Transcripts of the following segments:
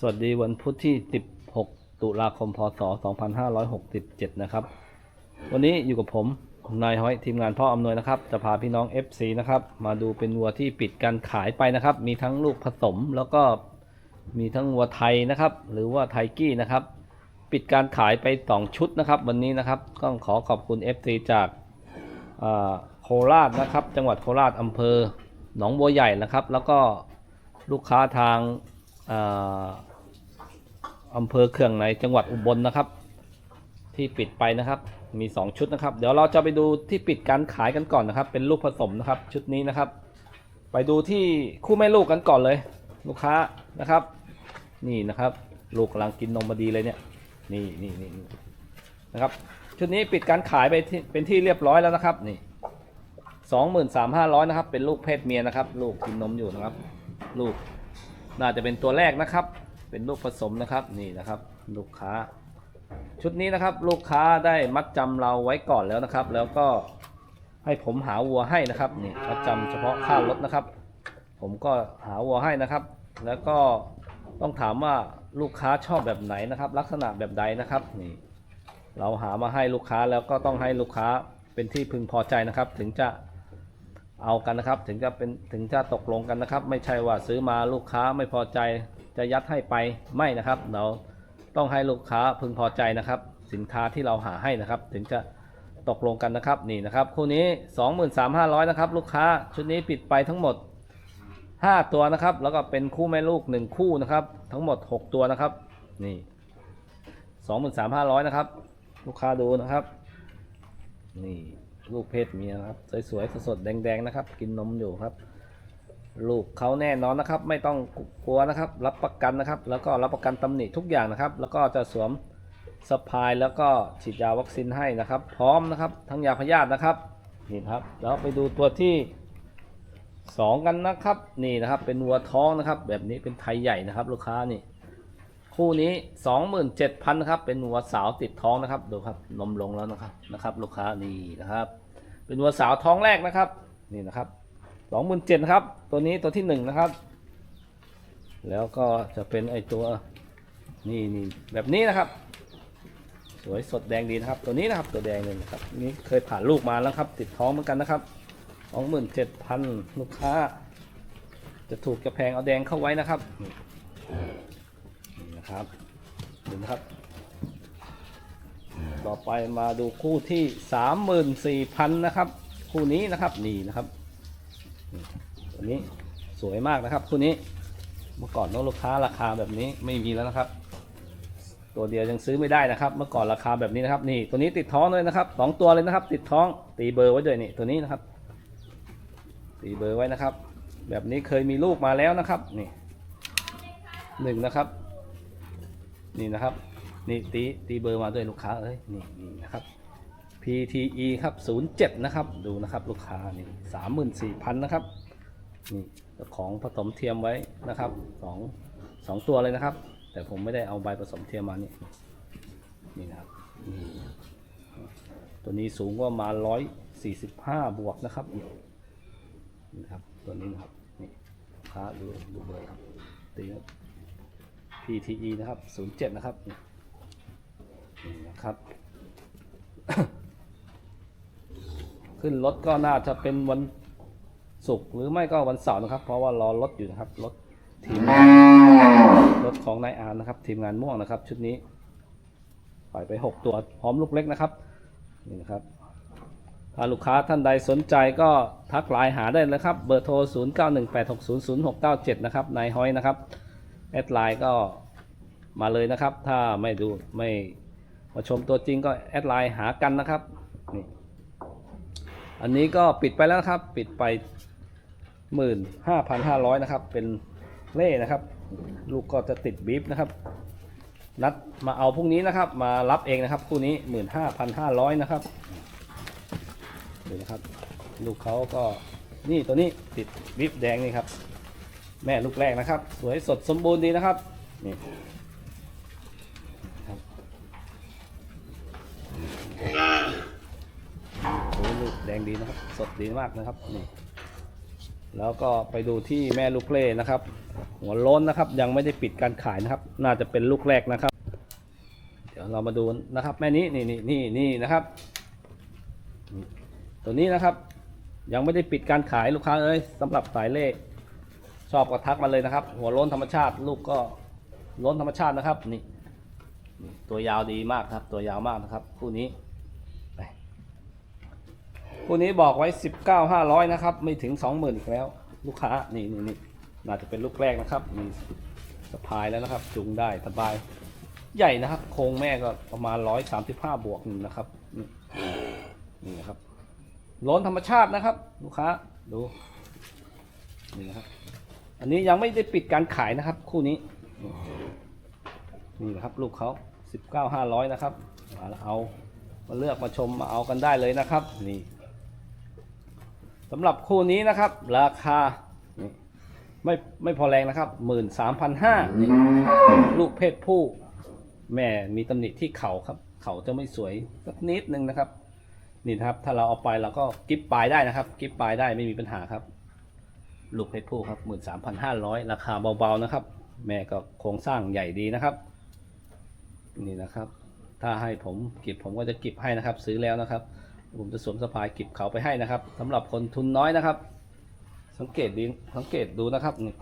สวัสดีวันพุธที่ 16 ตุลาคม พศ 2567 นะครับ วันนี้อยู่กับผม นายห้อยทีมงานพ่ออำนวยนะครับ จะพาพี่น้อง FC นะครับ มาดูเป็นวัวที่ปิดการขายไปนะครับ มีทั้งลูกผสมแล้วก็มีทั้งวัวไทยนะครับ หรือว่าไทกี้นะครับ ปิดการขายไป 2 ชุดนะครับ วันนี้นะครับต้องขอขอบคุณ FC จากาโคราชนะครับ จังหวัดโคราชอำเภอหนองบัวใหญ่นะครับ แล้วก็ลูกค้าทาง อ่าอำเภอเขื่องในจังหวัดอุบลนะครับ ที่ปิดไปนะครับ มี 2 ชุดนะครับ เดี๋ยวเราจะไปดูที่ปิดการขายกันก่อนนะครับ เป็นลูกผสมนะครับ ชุดนี้นะครับ ไปดูที่คู่แม่ลูกกันก่อนเลย ลูกค้านะครับ นี่นะครับ ลูกกำลังกินนมมาดีเลยเนี่ย นี่นี่นี่นี่นะครับ ชุดนี้ปิดการขายไปเป็นที่เรียบร้อยแล้วนะครับ นี่สองหมื่นสามห้าร้อยนะครับ เป็นลูกเพศเมียนะครับ ลูกกินนมอยู่นะครับ ลูก น่าจะเป็นตัวแรกนะครับ เป็นลูกผสมนะครับนี่นะครับ ลูกค้า ชุดนี้นะครับ ลูกค้าได้มัดจำเราไว้ก่อนแล้วนะครับ แล้วก็ให้ผมหาวัวให้นะครับนี่มัดจำเฉพาะค่ารถนะครับ ผมก็หาวัวให้นะครับ แล้วก็ต้องถามว่าลูกค้าชอบแบบไหนนะครับ ลักษณะแบบใดนะครับนี่เราหามาให้ลูกค้าแล้วก็ต้องให้ลูกค้าเป็นที่พึงพอใจนะครับ ถึงจะ เอากันนะครับ ถึงจะเป็นถึงจะตกลงกันนะครับ ไม่ใช่ว่าซื้อมาลูกค้าไม่พอใจจะยัดให้ไปไม่นะครับ เราต้องให้ลูกค้าพึงพอใจนะครับ สินค้าที่เราหาให้นะครับ ถึงจะตกลงกันนะครับนี่นะครับคู่นี้ 23,500นะครับลูกค้าชุดนี้ปิดไปทั้งหมด 5 ตัวนะครับ แล้วก็เป็นคู่แม่ลูก 1 คู่นะครับ ทั้งหมด 6 ตัวนะครับนี่23,500นะครับ ลูกค้าดูนะครับ นี่ ลูกเพศเมียนะครับ สวยๆสดๆแดงๆนะครับ กินนมอยู่ครับ ลูกเขาแน่นอนนะครับ ไม่ต้องกลัวนะครับ รับประกันนะครับ แล้วก็รับประกันตำหนิทุกอย่างนะครับ แล้วก็จะสวมสปายแล้วก็ฉีดยาวัคซีนให้นะครับ พร้อมนะครับ ทั้งยาพยาธินะครับนี่ครับ แล้วไปดูตัวที่สองกันนะครับ นี่นะครับเป็นวัวท้องนะครับ แบบนี้เป็นไทยใหญ่นะครับ ลูกค้านี่ คู่นี้ 27,000นะครับ เป็นวัวสาวติดท้องนะครับ ดูครับ นมลงแล้วนะครับ นะครับ ลูกค้านี่นะครับ เป็นวัวสาวท้องแรกนะครับ นี่นะครับ27,000นะครับ ตัวนี้ตัวที่หนึ่งนะครับ แล้วก็จะเป็นไอตัว นี่นี่แบบนี้นะครับ สวยสดแดงดีนะครับ ตัวนี้นะครับ ตัวแดงเลยครับ นี่เคยผ่านลูกมาแล้วครับ ติดท้องเหมือนกันนะครับสองหมื่นเจ็ดพันลูกค้า จะถูกจะแพงเอาแดงเข้าไว้นะครับ นะครับดูนะครับ ต่อไปมาดูคู่ที่สามหมื่นสี่พันนะครับ คู่นี้นะครับนี่นะครับตัวนี้สวยมากนะครับ คู่นี้เมื่อก่อนน้องลูกค้าราคาแบบนี้ไม่มีแล้วนะครับ ตัวเดียวยังซื้อไม่ได้นะครับ เมื่อก่อนราคาแบบนี้นะครับ นี่ตัวนี้ติดท้องเลยนะครับสองตัวเลยนะครับ ติดท้องตีเบอร์ไว้ด้วยนี่ตัวนี้นะครับ ตีเบอร์ไว้นะครับ แบบนี้เคยมีลูกมาแล้วนะครับ นี่หนึ่งนะครับ นี่นะครับ นี่ตีตีเบอร์มาด้วยลูกค้าเอ้ยนี่นี่นะครับ PTE ครับ07 นะครับ ดูนะครับลูกค้านี่สามหมื่นสี่พันนะครับ นี่ของผสมเทียมไว้นะครับสองสองตัวเลยนะครับ แต่ผมไม่ได้เอาใบผสมเทียมมานี่นี่นะครับนี่ตัวนี้สูงกว่ามาร้อยสี่สิบห้าบวกนะครับนี่นะครับตัวนี้นะครับนี่ลูกค้าดูดูเบอร์ครับตีครับ PTE นะครับ 07 นะครับนี่นะครับ ขึ้นรถก็น่าจะเป็นวันศุกร์หรือไม่ก็วันเสาร์นะครับ เพราะว่ารอรถอยู่นะครับ รถทีมรถของนายอานนะครับ ทีมงานม่วงนะครับ ชุดนี้ปล่อยไป 6 ตัวพร้อมลูกเล็กนะครับนี่นะครับถ้าลูกค้าท่านใดสนใจก็ทักไลน์หาได้เลยครับ เบอร์โทร 0918600697 นะครับนายฮ้อยนะครับ แอดไลน์ก็มาเลยนะครับ ถ้าไม่ดูไม่มาชมตัวจริงก็แอดไลน์หากันนะครับนี่อันนี้ก็ปิดไปแล้วนะครับ ปิดไป 15,500 นะครับ เป็นเล่นะครับ ลูกก็จะติดบีฟนะครับ นัดมาเอาพรุ่งนี้นะครับ มารับเองนะครับ คู่นี้ 15,500 นะครับดูนะครับ ลูกเขาก็นี่ตัวนี้ติดวิบแดงนี่ครับ แม่ลูกแรกนะครับ สวยสดสมบูรณ์ดีนะครับนี่ครับโอ้ลูกแดงดีนะครับ สดดีมากนะครับนี่แล้วก็ไปดูที่แม่ลูกเล่นะครับ หัวล้นนะครับ ยังไม่ได้ปิดการขายนะครับ น่าจะเป็นลูกแรกนะครับ เดี๋ยวเรามาดูนะครับ แม่นี้นี่นี่นี่นี่นะครับ ตัวนี้นะครับ ยังไม่ได้ปิดการขายลูกค้าเอ้ยสำหรับสายเล่ ชอบก็ทักมาเลยนะครับ หัวล้นธรรมชาติลูกก็ล้นธรรมชาตินะครับนี่ตัวยาวดีมากครับ ตัวยาวมากนะครับคู่นี้คู่นี้บอกไว้สิบเก้าห้าร้อยนะครับ ไม่ถึงสองหมื่นอีกแล้ว ลูกค้านี่นี่นี่น่าจะเป็นลูกแรกนะครับมีสะพายแล้วนะครับ จุงได้สบาย ใหญ่นะครับ โครงแม่ก็ประมาณร้อยสามสิบห้าบวกหนึ่งนะครับนี่นะครับล้นธรรมชาตินะครับ ลูกค้าดูนี่นะครับ อันนี้ยังไม่ได้ปิดการขายนะครับ คู่นี้ นี่นะครับลูกเขาสิบเก้าห้าร้อยนะครับมาเอามาเลือกมาชมมาเอากันได้เลยนะครับ นี่สำหรับคู่นี้นะครับ ราคาไม่ไม่พอแรงนะครับหมื่นสามพันห้าลูกเพศผู้ แม่มีตำหนิที่เขาครับ เขาจะไม่สวยสักนิดนึงนะครับ นี่นะครับ ถ้าเราเอาไปเราก็กิฟปลายได้นะครับ กิฟปลายได้ไม่มีปัญหาครับ ลูกเพชรผู้ครับหมื่นสามพันห้าร้อยราคาเบาๆนะครับ แม่ก็โครงสร้างใหญ่ดีนะครับ นี่นะครับ ถ้าให้ผมกิบผมก็จะกิบให้นะครับ ซื้อแล้วนะครับ ผมจะสวมสะพายกิบเขาไปให้นะครับสำหรับคนทุนน้อยนะครับ สังเกตดีสังเกตดูนะครับนี่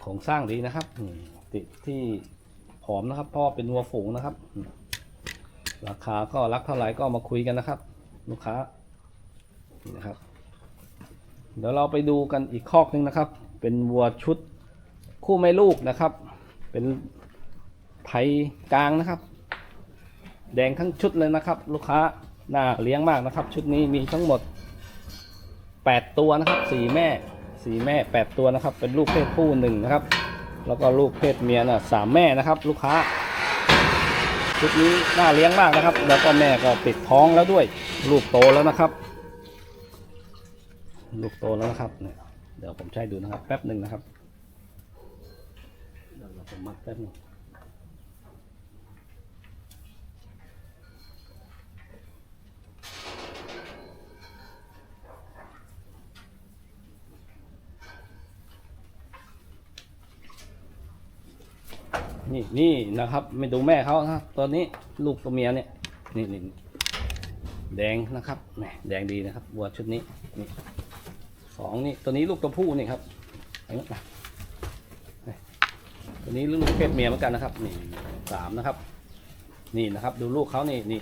โครงสร้างดีนะครับนี่ติดที่ผอมนะครับพ่อเป็นวัวฝูงนะครับ ราคาก็รักเท่าไหร่ก็มาคุยกันนะครับ ลูกค้านะครับ เดี๋ยวเราไปดูกันอีกคอกหนึ่งนะครับ เป็นวัวชุดคู่แม่ลูกนะครับ เป็นไทยกลางนะครับ แดงทั้งชุดเลยนะครับ ลูกค้าน่าเลี้ยงมากนะครับ ชุดนี้มีทั้งหมด 8 ตัวนะครับสี่แม่สี่แม่ 8 ตัวนะครับ เป็นลูกเพศผู้หนึ่งนะครับ แล้วก็ลูกเพศเมียน่ะสแม่นะครับ ลูกค้า ชุดนี้น่าเลี้ยงมากนะครับ แล้วก็แม่ก็ติดท้องแล้วด้วย ลูกโตแล้วนะครับ ลูกโตแล้วนะครับเนี่ยเดี๋ยวผมใช้ดูนะครับ แป๊บหนึ่งนะครับเดี๋ยวเราผมมัดแป๊บหนึงนี่นี่นะครับไม่ดูแม่เขานะครับตัวนี้ลูกตัวเมียเนี่ยนี่นี่แดงนะครับแหมแดงดีนะครับวัวชุดนี้นี่ สองนี่ตัวนี้ลูกตัวผู้นี่ครับตัวนี้ลูกเพศเมียเหมือนกันนะครับ นี่สามนะครับ นี่นะครับ ดูลูกเขานี่นี่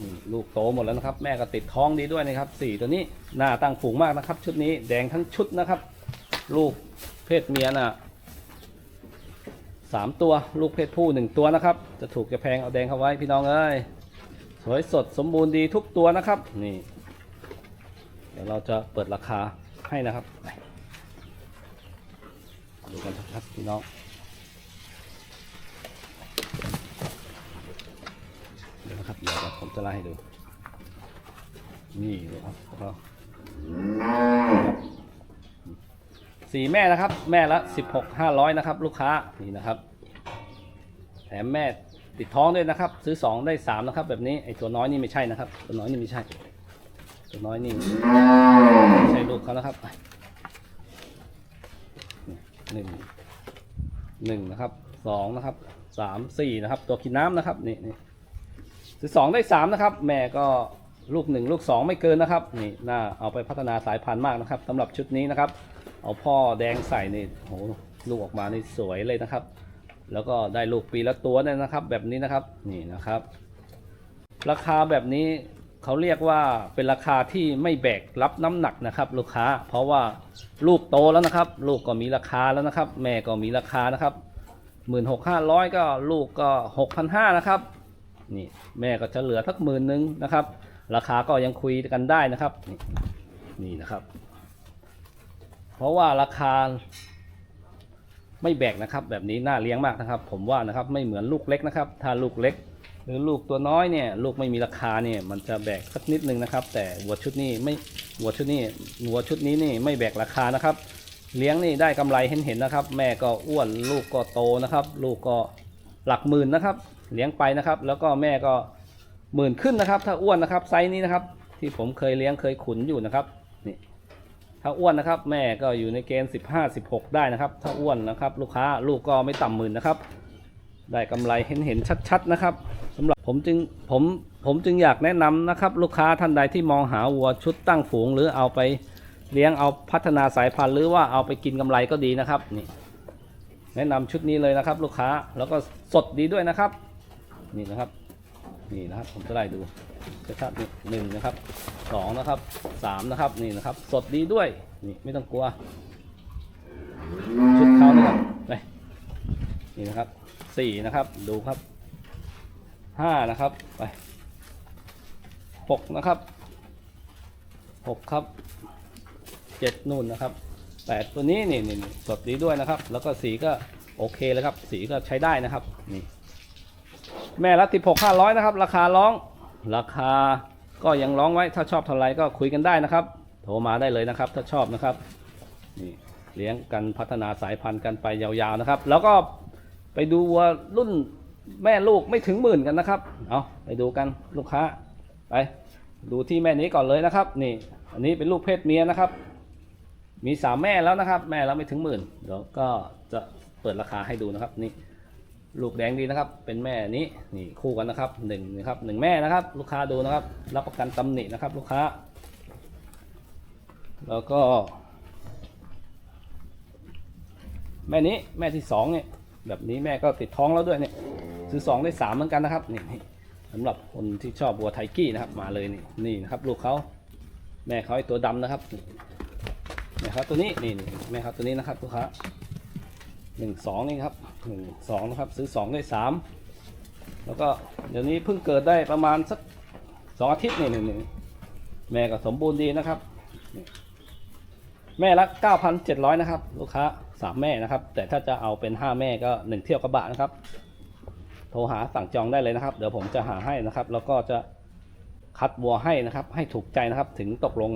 นี่ลูกโตหมดแล้วนะครับ แม่ก็ติดท้องดีด้วยนะครับสี่ตัวนี้หน้าตั้งฝูงมากนะครับ ชุดนี้แดงทั้งชุดนะครับ ลูกเพศเมียน่ะสามตัวลูกเพศผู้หนึ่งตัวนะครับ จะถูกจะแพงเอาแดงเข้าไว้พี่น้องเอ้ยสวยสดสมบูรณ์ดีทุกตัวนะครับ นี่ เดี๋ยวเราจะเปิดราคาให้นะครับดูกันชัดๆพี่น้องเดี๋ยวนะครับเดี๋ยวผมจะไล่ให้ดู นี่นะครับก็สี่แม่นะครับ แม่ละสิบหกห้าร้อยนะครับ ลูกค้านี่นะครับ แถมแม่ติดท้องด้วยนะครับ ซื้อสองได้สามนะครับ แบบนี้ไอ้ตัวน้อยนี่ไม่ใช่นะครับ ตัวน้อยนี่ไม่ใช่ ตัวน้อยนี่ใช่ลูกเขานะครับหนึ่งหนึ่งนะครับสองนะครับสามสี่นะครับ ตัวกินน้ำนะครับนี่นี่สองได้สามนะครับ แม่ก็ลูกหนึ่งลูกสองไม่เกินนะครับ นี่น่าเอาไปพัฒนาสายพันธุ์มากนะครับสำหรับชุดนี้นะครับ เอาพ่อแดงใส่นี่โหลูกออกมานี่สวยเลยนะครับ แล้วก็ได้ลูกปีละตัวเนี่ยนะครับ แบบนี้นะครับนี่นะครับ ราคาแบบนี้ เขาเรียกว่าเป็นราคาที่ไม่แบกรับน้ำหนักนะครับ ลูกค้า เพราะว่าลูกโตแล้วนะครับ ลูกก็มีราคาแล้วนะครับ แม่ก็มีราคานะครับหมื่นหกห้าร้อยก็ลูกก็หกพันห้านะครับนี่แม่ก็จะเหลือสักหมื่นหนึ่งนะครับ ราคาก็ยังคุยกันได้นะครับนี่นี่นะครับ เพราะว่าราคาไม่แบกนะครับ แบบนี้น่าเลี้ยงมากนะครับ ผมว่านะครับไม่เหมือนลูกเล็กนะครับ ถ้าลูกเล็ก หรือลูกตัวน้อยเนี่ยลูกไม่มีราคาเนี่ยมันจะแบกสักนิดนึงนะครับ แต่วัวชุดนี้ไม่วัวชุดนี้วัวชุดนี้นี่ไม่แบกราคานะครับ เลี้ยงนี่ได้กำไรเห็นเห็นนะครับ แม่ก็อ้วนลูกก็โตนะครับ ลูกก็หลักหมื่นนะครับ เลี้ยงไปนะครับ แล้วก็แม่ก็หมื่นขึ้นนะครับ ถ้าอ้วนนะครับไซส์นี้นะครับ ที่ผมเคยเลี้ยงเคยขุนอยู่นะครับนี่ถ้าอ้วนนะครับ แม่ก็อยู่ในเกณฑ์15 16 ได้นะครับ ถ้าอ้วนนะครับ ลูกค้าลูกก็ไม่ต่ำหมื่นนะครับ ได้กำไรเห็นเห็นชัดๆนะครับ สำหรับผมจึงผมผมจึงอยากแนะนำนะครับ ลูกค้าท่านใดที่มองหาวัวชุดตั้งฝูง หรือเอาไปเลี้ยงเอาพัฒนาสายพันธุ์หรือว่าเอาไปกินกำไรก็ดีนะครับนี่แนะนำชุดนี้เลยนะครับ ลูกค้าแล้วก็สดดีด้วยนะครับ นี่นะครับนี่นะครับผมจะไล่ดูชัดๆหนึ่งนะครับสองนะครับสามนะครับนี่นะครับ สดดีด้วยนี่ไม่ต้องกลัว ชุดเขานะครับนี่นะครับสี่นะครับดูครับ ห้านะครับ ไปหกนะครับหกครับเจ็ดนู่นนะครับแปดตัวนี้นี่นี่สดดีด้วยนะครับ แล้วก็สีก็โอเคเลยครับ สีก็ใช้ได้นะครับนี่แม่ละสิหกห้าร้อยนะครับ ราคาร้อง ราคาก็ยังร้องไว้ถ้าชอบเท่าไรก็คุยกันได้นะครับ โทรมาได้เลยนะครับ ถ้าชอบนะครับนี่เลี้ยงกันพัฒนาสายพันธุ์กันไปยาวๆนะครับ แล้วก็ไปดูวัวรุ่น แม่ลูกไม่ถึงหมื่นกันนะครับ เอาไปดูกันลูกค้า ไปดูที่แม่นี้ก่อนเลยนะครับ นี่ อันนี้เป็นลูกเพศเมียนะครับ มีสามแม่แล้วนะครับ แม่แล้วไม่ถึงหมื่นเดี๋ยวก็จะเปิดราคาให้ดูนะครับ นี่ ลูกแดงดีนะครับ เป็นแม่นี้นี่คู่กันนะครับหนึ่งนะครับหนึ่งแม่นะครับ ลูกค้าดูนะครับ รับประกันตำหนินะครับ ลูกค้า แล้วก็ แม่นี้แม่ที่สองเนี่ยแบบนี้แม่ก็ติดท้องแล้วด้วยเนี่ย ซื้อสองได้สามเหมือนกันนะครับนี่สำหรับคนที่ชอบวัวไทกี้นะครับ มาเลยนี่นี่นะครับ ลูกเขาแม่เขาไอตัวดำนะครับนี่แม่เขาตัวนี้นี่นี่แม่เขาตัวนี้นะครับลูกค้าหนึ่งสองนี่ครับหนึ่งสองนะครับ ซื้อสองได้สามแล้วก็เดี๋ยวนี้เพิ่งเกิดได้ประมาณสักสองอาทิตย์นี่นี่นี่แม่ก็สมบูรณ์ดีนะครับ แม่ละเก้าพันเจ็ดร้อยนะครับ ลูกค้าสามแม่นะครับ แต่ถ้าจะเอาเป็นห้าแม่ก็หนึ่งเที่ยวกระบะนะครับ โทรหาสั่งจองได้เลยนะครับ เดี๋ยวผมจะหาให้นะครับ แล้วก็จะคัดวัวให้นะครับ ให้ถูกใจนะครับ ถึงตกลง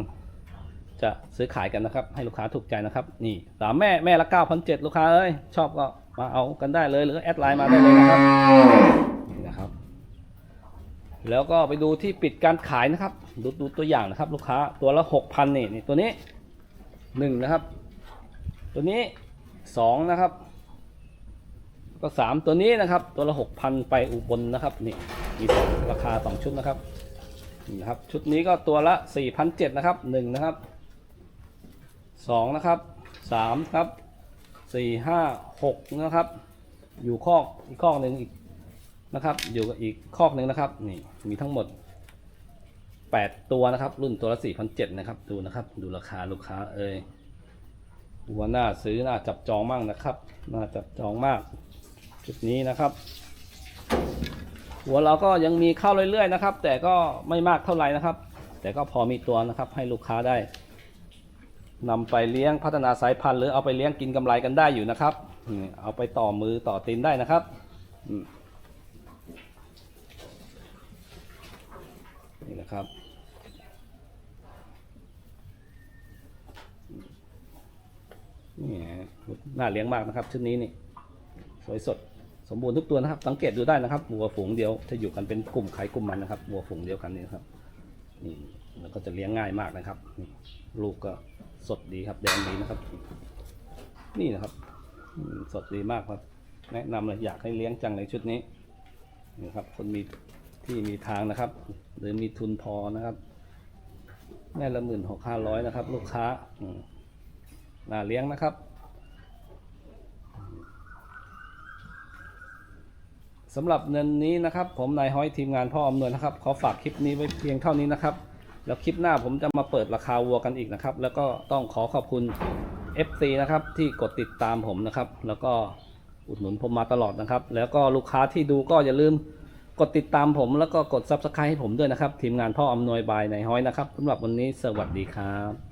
จะซื้อขายกันนะครับ ให้ลูกค้าถูกใจนะครับ นี่สามแม่แม่ละเก้าพันเจ็ดลูกค้าเอ้ยชอบก็มาเอากันได้เลยหรือแอดไลน์มาได้เลยนะครับนี่นะครับ แล้วก็ไปดูที่ปิดการขายนะครับ ดูดูตัวอย่างนะครับ ลูกค้าตัวละหกพันนี่นี่ตัวนี้หนึ่งนะครับ ตัวนี้สองนะครับ ก็สามตัวนี้นะครับ ตัวละหกพันไปอุบลนะครับนี่มีสองราคาสองชุดนะครับนี่ครับ ชุดนี้ก็ตัวละสี่พันเจ็ดนะครับหนึ่งนะครับสองนะครับสามครับสี่ห้าหกนะครับ อยู่คอกอีกคอกหนึ่งอีกนะครับ อยู่กับอีกคอกหนึ่งนะครับนี่มีทั้งหมดแปดตัวนะครับ รุ่นตัวละสี่พันเจ็ดนะครับ ดูนะครับ ดูราคาลูกค้าเอ่ยหัวหน้าซื้อหน้าจับจองมากนะครับหน้าจับจองมาก จุดนี้นะครับ หัวเราก็ยังมีเข้าเรื่อยๆนะครับ แต่ก็ไม่มากเท่าไหร่นะครับ แต่ก็พอมีตัวนะครับให้ลูกค้าได้นำไปเลี้ยงพัฒนาสายพันธุ์หรือเอาไปเลี้ยงกินกำไรกันได้อยู่นะครับ เอาไปต่อมือต่อตีนได้นะครับนี่นะครับ นี่น่าเลี้ยงมากนะครับชุดนี้นี่ สวยสด สมบูรณ์ทุกตัวนะครับ สังเกตดูได้นะครับวัวฝูงเดียวจะอยู่กันเป็นกลุ่มไข่กลุ่มมันนะครับวัวฝูงเดียวกันนี่ครับนี่แล้วก็จะเลี้ยงง่ายมากนะครับลูกก็สดดีครับแดงดีนะครับ นี่นะครับสดดีมากครับ แนะนำเลยอยากให้เลี้ยงจังในชุดนี้นี่ครับ คนมีที่มีทางนะครับ หรือมีทุนพอนะครับแม่ละหมื่นหกห้าร้อยนะครับ ลูกค้ามน่าเลี้ยงนะครับ สำหรับเงินนี้นะครับ ผมนายห้อยทีมงานพ่ออำนวยนะครับ ขอฝากคลิปนี้ไว้เพียงเท่านี้นะครับ แล้วคลิปหน้าผมจะมาเปิดราคาวัวกันอีกนะครับ แล้วก็ต้องขอขอบคุณ FC นะครับที่กดติดตามผมนะครับ แล้วก็อุดหนุนผมมาตลอดนะครับ แล้วก็ลูกค้าที่ดูก็อย่าลืมกดติดตามผมแล้วก็กด Subscribe ให้ผมด้วยนะครับ ทีมงานพ่ออำนวยบายนายห้อยนะครับสำหรับวันนี้สวัสดีครับ